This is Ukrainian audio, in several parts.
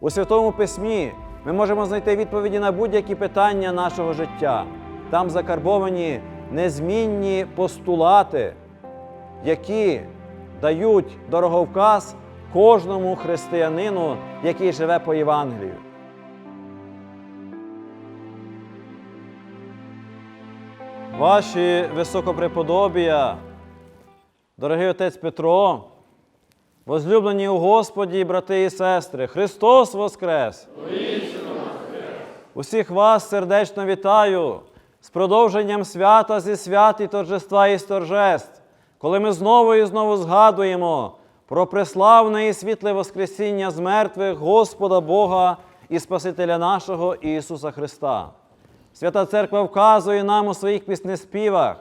У Святому Письмі ми можемо знайти відповіді на будь-які питання нашого життя. Там закарбовані незмінні постулати, які дають дороговказ кожному християнину, який живе по Євангелію. Ваші високопреподобія, дорогий отець Петро, возлюблені у Господі, брати і сестри, Христос Воскрес! Усіх вас сердечно вітаю з продовженням свята зі свят і торжества і торжеств, коли ми знову і знову згадуємо про преславне і світле Воскресіння з мертвих Господа Бога і Спасителя нашого Ісуса Христа. Свята Церква вказує нам у своїх піснеспівах,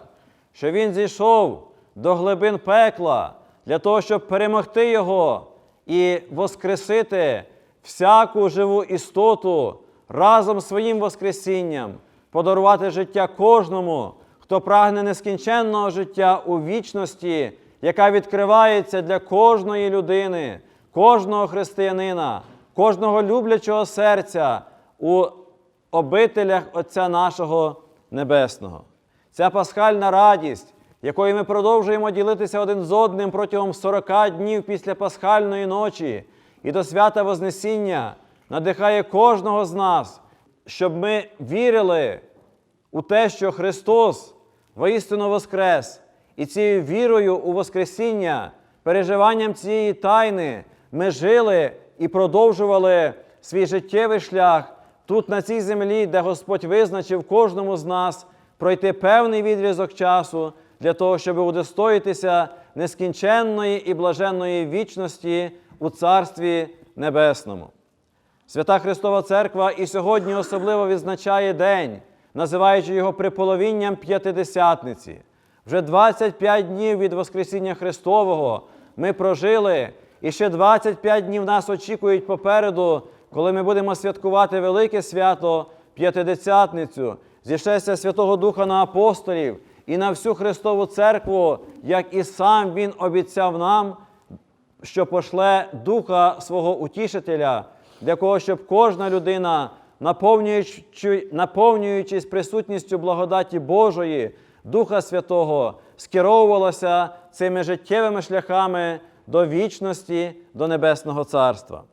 що Він зійшов до глибин пекла для того, щоб перемогти Його і воскресити всяку живу істоту разом з своїм Воскресінням, подарувати життя кожному, хто прагне нескінченного життя у вічності, яка відкривається для кожної людини, кожного християнина, кожного люблячого серця у обителях Отця нашого Небесного. Ця пасхальна радість, якою ми продовжуємо ділитися один з одним протягом 40 днів після пасхальної ночі. І до свята Вознесіння, надихає кожного з нас, щоб ми вірили у те, що Христос воістину воскрес, і цією вірою у Воскресіння, переживанням цієї тайни ми жили і продовжували свій життєвий шлях тут, на цій землі, де Господь визначив кожному з нас пройти певний відрізок часу для того, щоб удостоїтися нескінченної і блаженної вічності у Царстві Небесному. Свята Христова Церква і сьогодні особливо відзначає день, називаючи його приполовінням П'ятидесятниці. Вже 25 днів від Воскресіння Христового ми прожили, і ще 25 днів нас очікують попереду, коли ми будемо святкувати велике свято П'ятидесятницю, зішестя Святого Духа на апостолів і на всю Христову Церкву, як і сам Він обіцяв нам, що пошле Духа свого Утішителя, для того, щоб кожна людина, наповнюючи, наповнюючись присутністю благодаті Божої, Духа Святого, скеровувалася цими життєвими шляхами до вічності, до Небесного Царства.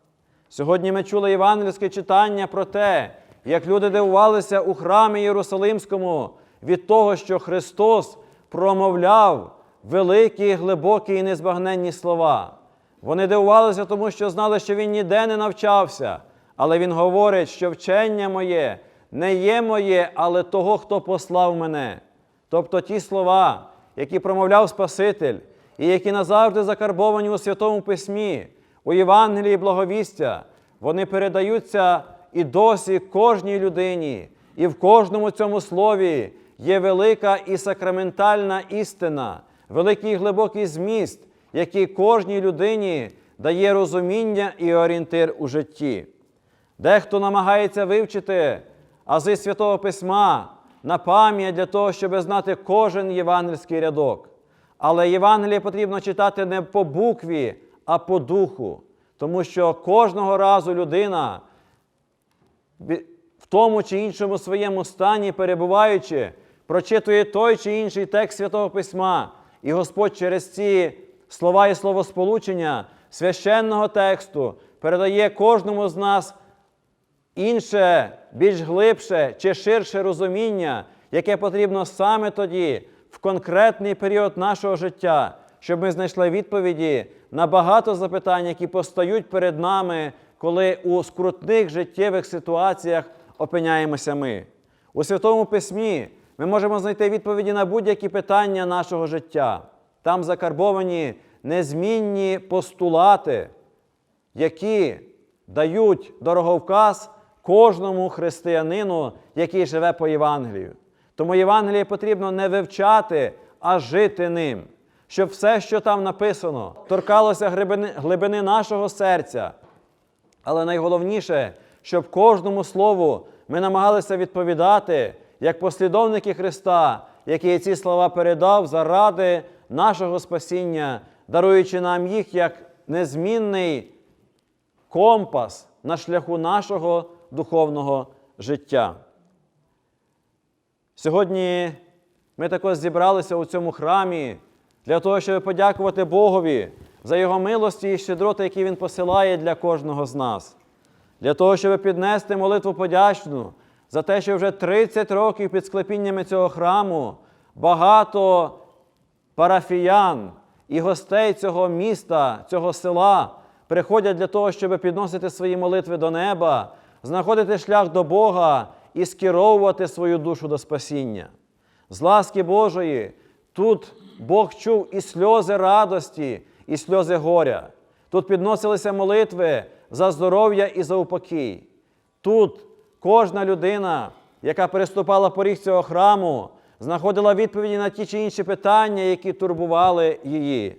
Сьогодні ми чули євангельське читання про те, як люди дивувалися у храмі Єрусалимському від того, що Христос промовляв великі, глибокі і незбагненні слова. Вони дивувалися, тому що знали, що він ніде не навчався, але він говорить, що вчення моє не є моє, але того, хто послав мене. Тобто ті слова, які промовляв Спаситель, і які назавжди закарбовані у Святому Письмі, у Євангелії благовістя, вони передаються і досі кожній людині, і в кожному цьому слові є велика і сакраментальна істина, великий і глибокий зміст, який кожній людині дає розуміння і орієнтир у житті. Дехто намагається вивчити ази Святого Письма на пам'ять для того, щоб знати кожен євангельський рядок. Але Євангеліє потрібно читати не по букві, а по духу. Тому що кожного разу людина, в тому чи іншому своєму стані, перебуваючи, прочитує той чи інший текст Святого Письма, і Господь через ці слова і словосполучення священного тексту передає кожному з нас інше, більш глибше чи ширше розуміння, яке потрібно саме тоді, в конкретний період нашого життя, щоб ми знайшли відповіді на багато запитань, які постають перед нами, коли у скрутних життєвих ситуаціях опиняємося ми. У Святому Письмі ми можемо знайти відповіді на будь-які питання нашого життя. Там закарбовані незмінні постулати, які дають дороговказ кожному християнину, який живе по Євангелію. Тому Євангеліє потрібно не вивчати, а жити ним, щоб все, що там написано, торкалося глибини, глибини нашого серця. Але найголовніше, щоб кожному слову ми намагалися відповідати як послідовники Христа, який ці слова передав заради нашого спасіння, даруючи нам їх як незмінний компас на шляху нашого духовного життя. Сьогодні ми також зібралися у цьому храмі для того, щоб подякувати Богові за Його милості і щедроти, які Він посилає для кожного з нас, для того, щоб піднести молитву подячну за те, що вже 30 років під склепіннями цього храму багато парафіян і гостей цього міста, цього села приходять для того, щоб підносити свої молитви до неба, знаходити шлях до Бога і скеровувати свою душу до спасіння. З ласки Божої тут Бог чув і сльози радості, і сльози горя. Тут підносилися молитви за здоров'я і за упокій. Тут кожна людина, яка переступала поріг цього храму, знаходила відповіді на ті чи інші питання, які турбували її.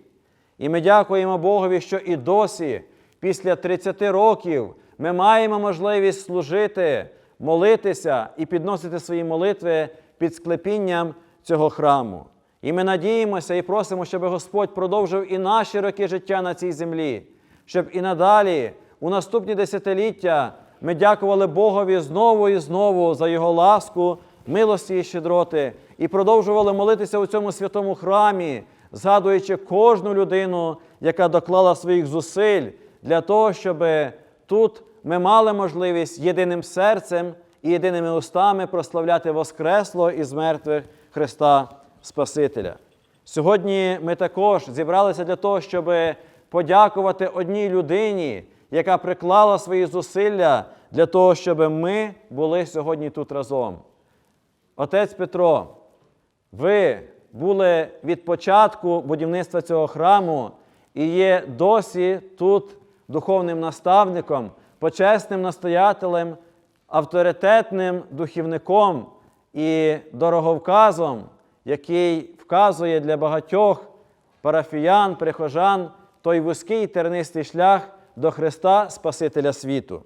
І ми дякуємо Богові, що і досі, після 30 років, ми маємо можливість служити, молитися і підносити свої молитви під склепінням цього храму. І ми надіємося і просимо, щоб Господь продовжив і наші роки життя на цій землі, щоб і надалі, у наступні десятиліття, ми дякували Богові знову і знову за Його ласку, милості і щедроти, і продовжували молитися у цьому святому храмі, згадуючи кожну людину, яка доклала своїх зусиль для того, щоб тут ми мали можливість єдиним серцем і єдиними устами прославляти Воскреслого із мертвих Христа Спасителя. Сьогодні ми також зібралися для того, щоб подякувати одній людині, яка приклала свої зусилля для того, щоб ми були сьогодні тут разом. Отець Петро, ви були від початку будівництва цього храму і є досі тут духовним наставником, почесним настоятелем, авторитетним духівником і дороговказом, який вказує для багатьох парафіян, прихожан той вузький тернистий шлях до Христа Спасителя світу.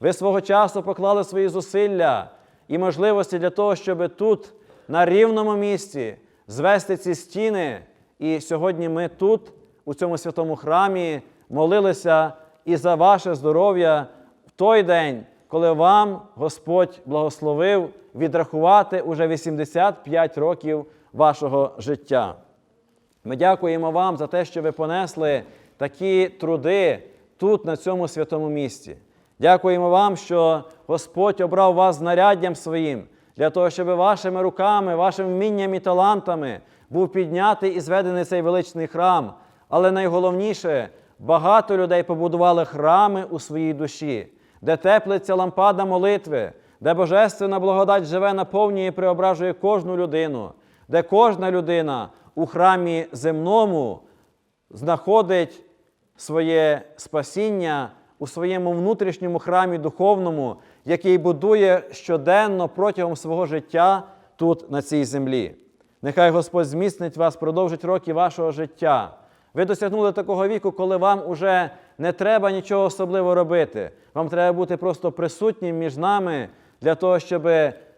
Ви свого часу поклали свої зусилля і можливості для того, щоб тут, на рівному місці, звести ці стіни. І сьогодні ми тут, у цьому святому храмі, молилися і за ваше здоров'я в той день, коли вам Господь благословив відрахувати уже 85 років вашого життя. Ми дякуємо вам за те, що ви понесли такі труди тут, на цьому святому місці. Дякуємо вам, що Господь обрав вас знаряддям своїм для того, щоб вашими руками, вашим вмінням і талантами був піднятий і зведений цей величний храм. Але найголовніше, багато людей побудували храми у своїй душі, де теплиться лампада молитви, де Божественна благодать живе, наповнює і преображує кожну людину, де кожна людина у храмі земному знаходить своє спасіння у своєму внутрішньому храмі духовному, який будує щоденно протягом свого життя тут, на цій землі. Нехай Господь зміцнить вас, продовжить роки вашого життя. Ви досягнули такого віку, коли вам уже не треба нічого особливо робити. Вам треба бути просто присутнім між нами для того, щоб,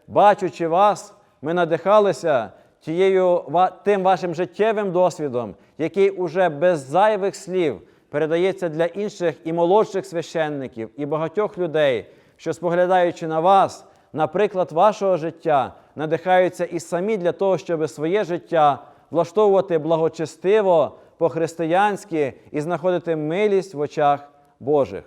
бачучи вас, ми надихалися тією, тим вашим життєвим досвідом, який уже без зайвих слів передається для інших і молодших священників, і багатьох людей, що споглядаючи на вас, на приклад вашого життя, надихаються і самі для того, щоб своє життя влаштовувати благочестиво, по-християнськи і знаходити милість в очах Божих.